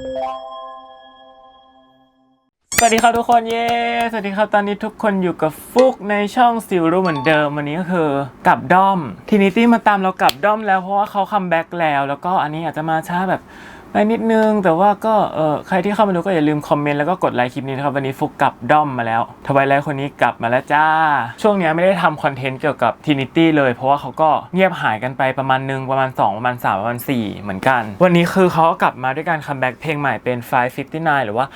สวัสดีครับทุกคนเย้ สวัสดีครับตอนนี้ทุกคนอยู่กับฟุกในช่องซิลรู้เหมือนเดิมวันนี้ก็คือกลับด้อม ทีนี้ตี้มาตามเรากลับด้อมแล้วเพราะว่าเขาคัมแบ็กแล้ว แล้วก็อันนี้อาจจะมาช้าแบบ ไปนิดนึง แต่ว่าก็เออใครที่เข้ามาดูก็อย่าลืมคอมเมนต์แล้วก็กดไลค์คลิปนี้นะครับ วันนี้ฟุกกลับด้อมมาแล้วทวายไลท์คนนี้กลับมาแล้วจ้า ช่วงนี้ไม่ได้ทำคอนเทนต์เกี่ยวกับทินิตี้เลย เพราะว่าเขาก็เงียบหายกันไปประมาณหนึ่งประมาณ 2 ประมาณ 3 ประมาณ 4 เหมือนกัน วันนี้คือเขาก็กลับมาด้วยการคัมแบ็กเพลงใหม่เป็น 559 หรือว่า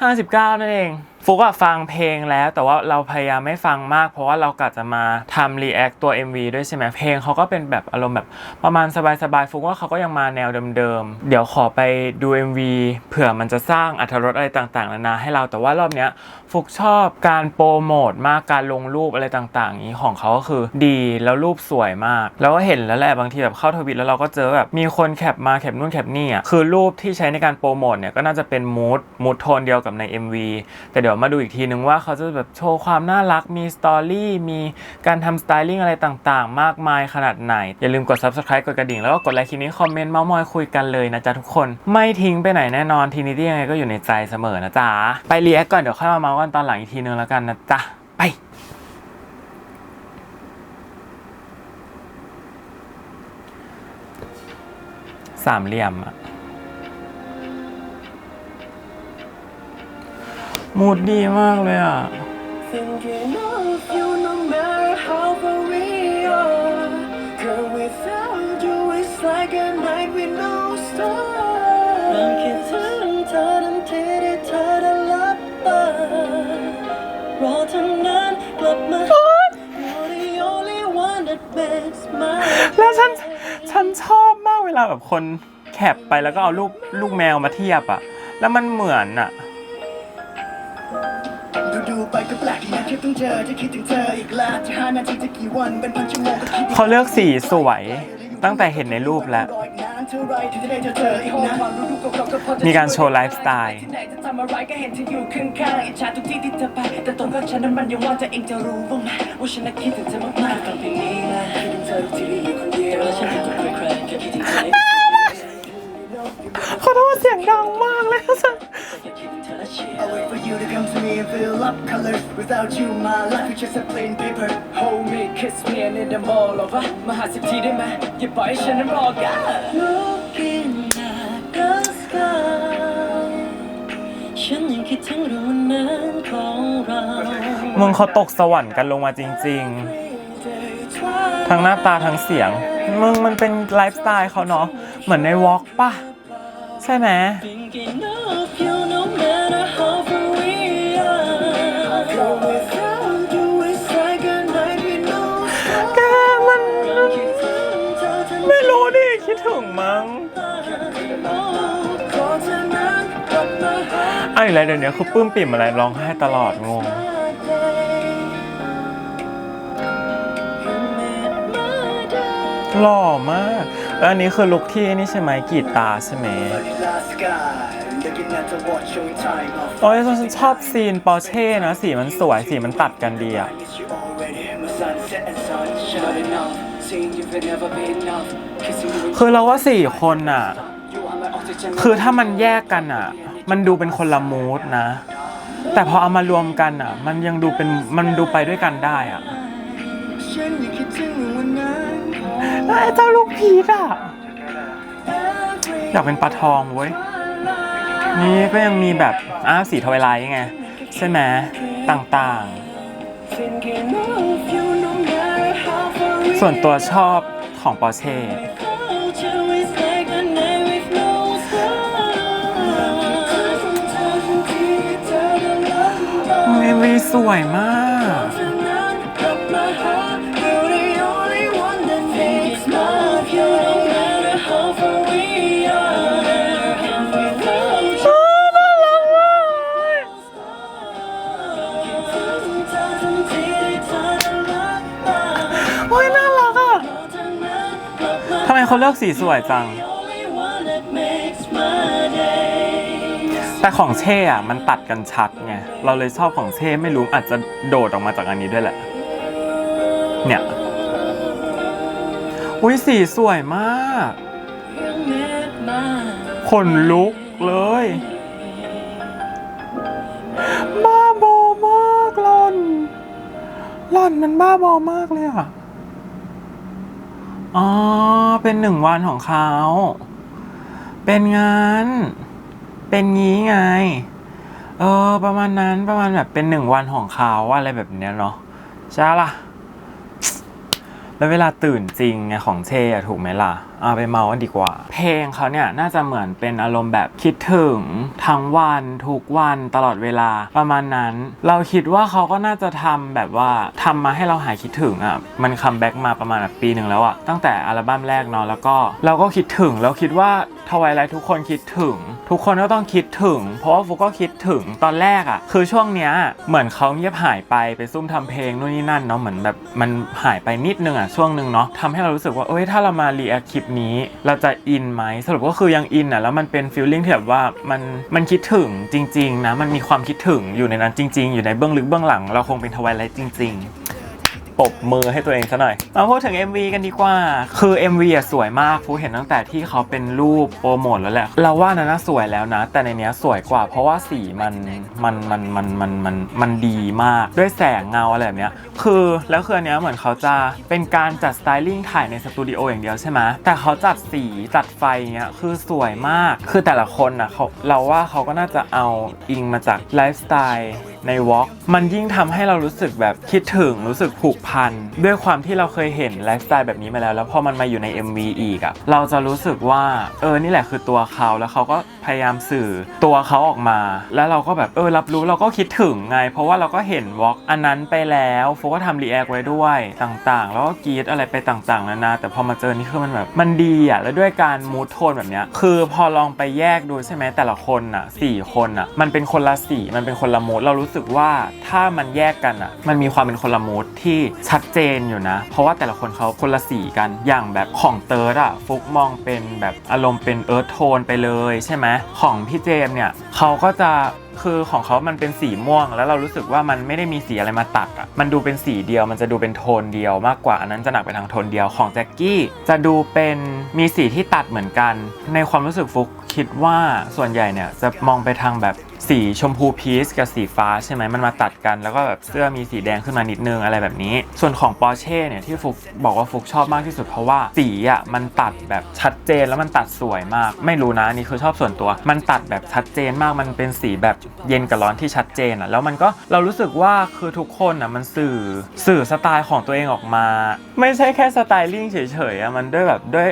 5 59 นั่นเอง ฟุกอะฟังเพลงแล้ว แต่ว่าเราพยายามไม่ฟังมาก เพราะว่าเรากะจะมาทำรีแอคตัว MV ด้วยใช่ไหมเพลงเขาก็เป็นแบบอารมณ์แบบประมาณสบายๆฟุกว่าเขาก็ยังมาแนวเดิมๆ เดี๋ยวขอไปดู MV เผื่อมันจะสร้างอรรถรสอะไรต่างๆนานาให้เราแต่ว่ารอบเนี้ยฟุกชอบการโปรโมทมากการลงรูปอะไรต่างๆอย่างนี้ของเขาก็คือดีแล้วรูปสวยมากแล้วก็เห็นแล้วแหละบางทีแบบเข้าทวิตแล้วเราก็เจอแบบมีคนแคปมาแคปนู่นแคปนี่อะคือรูปที่ใช้ในการโปรโมทเนี่ยก็น่าจะเป็นมูดมูดโทนเดียวกับใน MV แต่เดี๋ยวมาดูอีกทีนึงว่าเขาจะแบบโชว์ความน่ารักมีสตอรี่มีการทำสไตลิ่งอะไรต่างๆ มากมายขนาดไหน อย่าลืมกด subscribe กดกระดิ่ง แล้วก็กดไลค์คลิปนี้คอมเมนต์เมาส์มอยคุยกันเลยนะจ๊ะทุกคน ไม่ทิ้งไปไหนแน่นอนทีนี้ที่ยังไงก็อยู่ในใจเสมอนะจ๊ะไปรีแอคก่อนเดี๋ยวค่อยมาเมาส์กันตอนหลังอีกทีนึงแล้วกันนะจ๊ะไปสามเหลี่ยมอะ มูดดีมากเลยอะ Thinking of you no matter how far we are. Girl, without you, it's like a night with no stars. เริ่มคิดถึงเธอทันทีที่เธอได้ลับตารอเท่านั้นกลับมา You're the only one that makes my แล้วฉันฉันชอบมากเวลาแบบคนแคปไปแล้วก็เอารูปลูกแมวมาเทียบอะแล้วมันเหมือนอะ ไปก็แปลกที่นะแค่ต้องเจอจะคิดถึงเธออีกแล้วจะห้านาทีจะกี่วันเป็นพันชั่วโมงก็คิดอีกเขาเลือกสีสวยตั้งแต่เห็นในรูปแล้วรออีกนานเท่าไรที่จะได้เจอเธออีกนะความรู้ๆเก่าๆก็พอจะมีการโชว์ไลฟ์สไตล์ที่ไหนจะทำอะไรก็เห็นเธออยู่ข้างๆอิจฉาทุกที่ที่เธอไปแต่ตรงข้างฉันนั้นมันยังว่างจะเองจะรู้บ้างไหมว่าฉันน่ะคิดถึงเธอมากๆตอนเพลงนี้นะคิดถึงเธอทุกทีที่อยู่คนเดียวแต่เวลาฉันคิดถึงใครๆแค่คิดถึงเธอขอโทษเสียงดังมากเลยฉัน I wait for you to come to me and fill up colors Without you my life is just a plain paper Hold me, kiss me and in the mall over มาหาสิบทีได้ไหมอย่าปล่อยให้ฉันนั้นรอกัน Looking at the sky ฉันยังคิดถึงเรื่องวันนั้นของเรามึงเขาตกสวรรค์กันลงมาจริง ๆ ทั้งหน้าตาทั้งเสียง มึงมันเป็นไลฟ์สไตล์เขาเนาะ เหมือนในวอล์กป่ะ ใช่ไหม Thinking of ไอ้อะไรเดี๋ยวนี้คือปลื้มปิ่มอะไรร้องไห้ตลอดงง หล่อมากแล้วอันนี้คือลุคที่นี่ใช่ไหมกรีดตาใช่ไหม โอ้ยฉันชอบซีนปอร์เช่นะ สีมันสวย สีมันตัดกันดีอะ คือเราว่าสี่คนอะคือถ้ามันแยกกันอะ มันดูเป็นคนละมูดนะ แต่พอเอามารวมกันอะ มันยังดูเป็นมันดูไปด้วยกันได้อะเจ้าลูกพีชอะอยากเป็นปลาทองเว้ยนี่ก็ยังมีแบบอ้าวสีทวายไลท์ไงใช่ไหมต่างๆ ส่วนตัวชอบของปอร์เช่ เอวีสวยมาก โอ้ยน่ารักอะทำไมเขาเลือกสีสวยจัง แต่ของเช่อะมันตัดกันชัดไง เราเลยชอบของเช่ไม่รู้อาจจะโดดออกมาจากอันนี้ด้วยแหละ เนี่ย อุ้ยสีสวยมาก ขนลุกเลยบ้าบอมากหล่อนหล่อนมันบ้าบอมากเลยอะ อ๋อ เป็นหนึ่งวันของเขา เป็นงาน เป็นงี้ไง เออ ประมาณนั้นประมาณแบบเป็นหนึ่งวันของเขาอะไรแบบเนี้ยเนาะใช่ล่ะ แล้วเวลาตื่นจริงไงของเช่อะถูกไหมล่ะเอาไปเมากันดีกว่า เพลงเขาเนี่ยน่าจะเหมือนเป็นอารมณ์แบบคิดถึงทั้งวันทุกวันตลอดเวลาประมาณนั้น เราคิดว่าเขาก็น่าจะทำแบบว่าทำมาให้เราหายคิดถึงอะมันคัมแบ็กมาประมาณปีหนึ่งแล้วอะตั้งแต่อัลบั้มแรกเนาะแล้วก็เราก็คิดถึงแล้วคิดว่าทวายไลท์ทุกคนคิดถึง ทุกคนก็ต้องคิดถึง เพราะว่าฟุกก็คิดถึงตอนแรกอะคือช่วงเนี้ยเหมือนเขาเงียบหายไปไปซุ่มทำเพลงนู่นนี่นั่นเนาะเหมือนแบบมันหายไปนิดนึงอะช่วงหนึ่งเนาะทำให้เรารู้สึกว่าเอ้ยถ้าเรามารีแอคคลิปนี้ เราจะอินไหมสรุปก็คือยังอินอะแล้วมันเป็นฟีลลิ่งที่แบบว่ามันมันคิดถึงจริง ๆ นะ มันมีความคิดถึงอยู่ในนั้นจริง ๆ อยู่ในเบื้องลึกเบื้องหลัง เราคงเป็นทวายไลท์จริง ๆ ปบมือให้ตัวเองซะหน่อย มาพูดถึง MV กันดีกว่า คือ MV อะสวยมากฟูเห็นตั้งแต่ที่เขาเป็นรูปโปรโมทแล้วแหละ เราว่านะน่าสวยแล้วนะ แต่ในเนี้ยสวยกว่า เพราะว่าสีมันมันมันมันมันมันมันดีมาก ด้วยแสงเงาอะไรแบบเนี้ย คือแล้วคืออันเนี้ยเหมือนเขาจะเป็นการจัดสไตลิ่งถ่ายในสตูดิโออย่างเดียวใช่ไหมแต่เขาจัดสีจัดไฟเนี้ยคือสวยมาก คือแต่ละคนอะเขาเราว่าเขาก็น่าจะเอาอิงมาจากไลฟ์สไตล์ในวอล์กมันยิ่งทำให้เรารู้สึกแบบคิดถึงรู้สึกผูกพันด้วยความที่เราเคยเห็นไลฟ์สไตล์แบบนี้มาแล้ว แล้วพอมันมาอยู่ใน MV อีกอะเราจะรู้สึกว่าเออนี่แหละคือตัวเขาแล้วเขาก็พยายามสื่อตัวเขาออกมา แล้วเราก็แบบเออรับรู้เราก็คิดถึงไง เพราะว่าเราก็เห็นวอล์กอันนั้นไปแล้วโฟก็ทำรีแอคไว้ด้วยต่างๆ แล้วก็กรีดอะไรไปต่างๆนานาแต่พอมาเจอนี่คือมันแบบมันดีอะแล้วด้วยการมูทโทนแบบเนี้ยคือพอลองไปแยกดูใช่ไหมแต่ละคนอะสี่คนอะมันเป็นคนละสีมันเป็นคนละมูดเรารู้สึกว่าถ้ามันแยกกันอะมันมีความเป็นคนละมูดที่ชัดเจนอยู่นะ เพราะว่าแต่ละคนเขาคนละสีกันอย่างแบบของเติร์ดอะฟุกมองเป็นแบบอารมณ์เป็นเอิร์ธโทนไปเลยใช่ไหมของพี่เจมเนี่ยเขาก็จะ คือของเขามันเป็นสีม่วง แล้วเรารู้สึกว่ามันไม่ได้มีสีอะไรมาตัดอะมันดูเป็นสีเดียวมันจะดูเป็นโทนเดียวมากกว่าอันนั้นจะหนักไปทางโทนเดียวของแจ็คกี้จะดูเป็นมีสีที่ตัดเหมือนกัน ในความรู้สึกฟุกคิดว่าส่วนใหญ่เนี่ยจะมองไปทางแบบสีชมพูพีชกับสีฟ้าใช่ไหมมันมาตัดกันแล้วก็แบบเสื้อมีสีแดงขึ้นมานิดนึงอะไรแบบนี้ ส่วนของปอร์เช่เนี่ยที่ฟุกบอกว่าฟุกชอบมากที่สุดเพราะว่าสีอะมันตัดแบบชัดเจนแล้วมันตัดสวยมาก ไม่รู้นะนนี่คือชอบส่วนตัว มันตัดแบบชัดเจนมากมันเป็นสีแบบเย็นกับร้อนที่ชัดเจนอะแล้วมันก็เรารู้สึกว่าคือทุกคนอะมันสื่อสื่อสไตล์ของตัวเองออกมา ไม่ใช่แค่สไตลิ่งเฉยๆอะมันด้วยแบบด้วย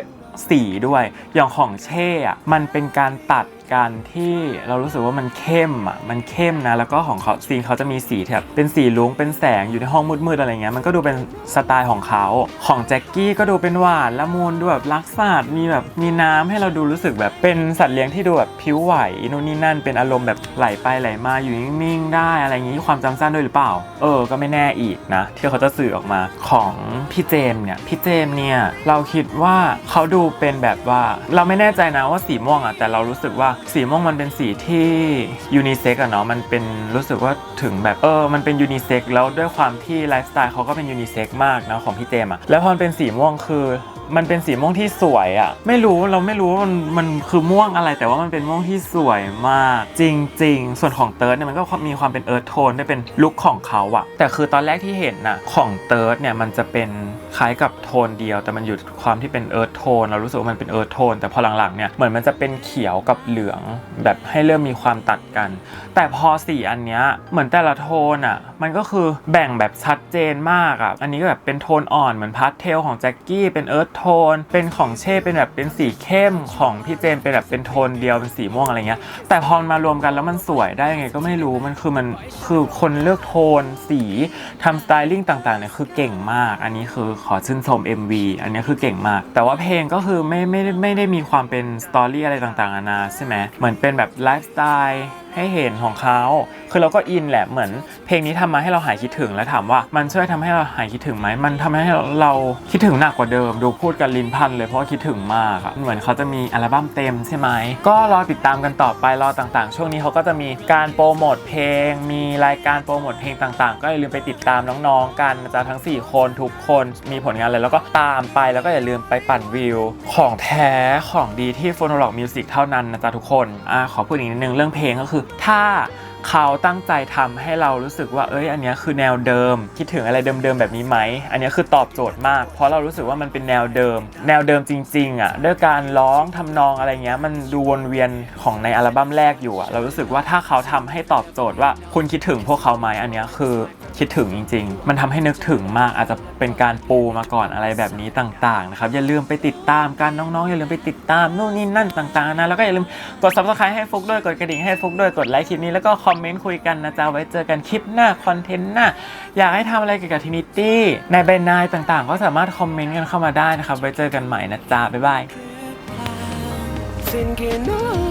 สีด้วย อย่างของเช่อะมันเป็นการตัดกันที่เรารู้สึกว่ามันเข้มอะมันเข้มนะ แล้วก็ของเขาซีนเขาจะมีสีแบบเป็นสีลุงเป็นแสงอยู่ในห้องมืดๆอะไรเงี้ยมันก็ดูเป็นสไตล์ของเขาของแจ็คกี้ก็ดูเป็นหวานละมุนดูแบบรักษาดมีแบบมีน้ำให้เราดูรู้สึกแบบเป็นสัตว์เลี้ยงที่ดูแบบผิวไหวนู่นนี่นั่นเป็นอารมณ์แบบไหลไปไหลมาอยู่นิ่งๆได้อะไรอย่างงี้ความจำสั้นด้วยหรือเปล่า เออ ก็ไม่แน่อีกนะ ที่เขาจะสื่อออกมาของพี่เจมส์เนี่ยพี่เจมส์เนี่ยเราคิดว่าเขาดูเป็นแบบว่า เราไม่แน่ใจนะว่าสีม่วงอะแต่เรารู้สึกว่าสีม่วงมันเป็นสีที่ยูนิเซ็กอะเนาะมันเป็นรู้สึกว่าถึงแบบเออมันเป็นยูนิเซ็กแล้วด้วยความที่ไลฟ์สไตล์เขาก็เป็นยูนิเซ็กมากนะของพี่เจมอะแล้วพอเป็นสีม่วงคือ มันเป็นสีม่วงที่สวยอะไม่รู้เราไม่รู้ว่ามันมันคือม่วงอะไร แต่ว่ามันเป็นม่วงที่สวยมาก จริง ๆ ส่วนของเติร์ดเนี่ยมันก็มีความเป็นเอิร์ธโทนได้เป็นลุคของเขาอะ แต่คือตอนแรกที่เห็นน่ะของเติร์ดเนี่ยมันจะเป็นคล้ายกับโทนเดียว แต่มันอยู่ความที่เป็นเอิร์ธโทนเรารู้สึกว่ามันเป็นเอิร์ธโทนแต่พอหลังๆเนี่ยเหมือนมันจะเป็นเขียวกับเหลืองแบบให้เริ่มมีความตัดกัน แต่พอสีอันเนี้ยเหมือนแต่ละโทนอะมันก็คือแบ่งแบบชัดเจนมากอะอันนี้ก็แบบเป็นโทนอ่อนเหมือนพาสเทลของแจ็คกี้เป็นเอิร์ธโทน เป็นของเช่เป็นแบบเป็นสีเข้มของพี่เจมเป็นแบบเป็นโทนเดียวเป็นสีม่วงอะไรเงี้ย แต่พอมารวมกันแล้วมันสวยได้ยังไงก็ไม่รู้มันคือมันคือคนเลือกโทนสีทำสไตลิ่งต่างๆเนี่ยคือเก่งมาก อันนี้คือขอชื่นชม MV อันนี้คือเก่งมาก แต่ว่าเพลงก็คือไม่ไม่ไม่ได้มีความเป็นสตอรี่อะไรต่างๆนานาใช่ไหมเหมือนเป็นแบบไลฟ์สไตล์ ให้เห็นของเขา คือเราก็อินแหละเหมือน เพลงนี้ทำมาให้เราหายคิดถึงแล้วถามว่า มันช่วยทำให้เราหายคิดถึงไหมมันทำให้เราคิดถึงหนักกว่าเดิม ดูพูดกันลิ้นพันเลยเพราะว่าคิดถึงมากอะเหมือนเขาจะมีอัลบั้มเต็มใช่ไหมก็รอติดตามกันต่อไปรอต่างๆ ช่วงนี้เขาก็จะมีการโปรโมทเพลง มีรายการโปรโมทเพลงต่างๆ ก็อย่าลืมไปติดตามน้องๆกันนะจ๊ะทั้ง 4 คนทุกคนมีผลงานอะไรแล้วก็ตามไปแล้วก็อย่าลืมไปปั่นวิว ของแท้ของดีที่ p h o n o l o g Music เท่านั้นนะจ๊ะทุกคนอ่าขอพูดอีกนิดนึงเรื่องเพลงก็คือถ้าเขาตั้งใจทำให้เรารู้สึกว่าเอ้ยอันนี้คือแนวเดิม คิดถึงอะไรเดิมๆแบบนี้ไหม อันนี้คือตอบโจทย์มาก เพราะเรารู้สึกว่ามันเป็นแนวเดิม แนวเดิมจริงๆอะด้วยการร้องทำนองอะไรเงี้ยมันดูวนเวียนของในอัลบั้มแรกอยู่อะเรารู้สึกว่าถ้าเขาทำให้ตอบโจทย์ว่า คุณคิดถึงพวกเขาไหมอันนี้คือ คิดถึงจริง ๆ มันทำให้นึกถึงมากอาจจะเป็นการปูมาก่อนอะไรแบบนี้ต่าง ๆ นะครับ อย่าลืมไปติดตามกันน้องๆ อย่าลืมไปติดตามนู่นนี่นั่นต่างๆนะแล้วก็อย่าลืมกด subscribe ให้ฟุกด้วยกดกระดิ่งให้ฟุกด้วยกดไลค์คลิปนี้แล้วก็คอมเมนต์คุยกันนะจ๊ะไว้เจอกันคลิปหน้าคอนเทนต์หน้าอยากให้ทำอะไรเกี่ยวกับทินิตี้ในใบนายต่างๆ ก็สามารถคอมเมนต์กันเข้ามาได้นะครับไว้เจอกันใหม่นะจ๊ะบ๊ายบาย Thinking of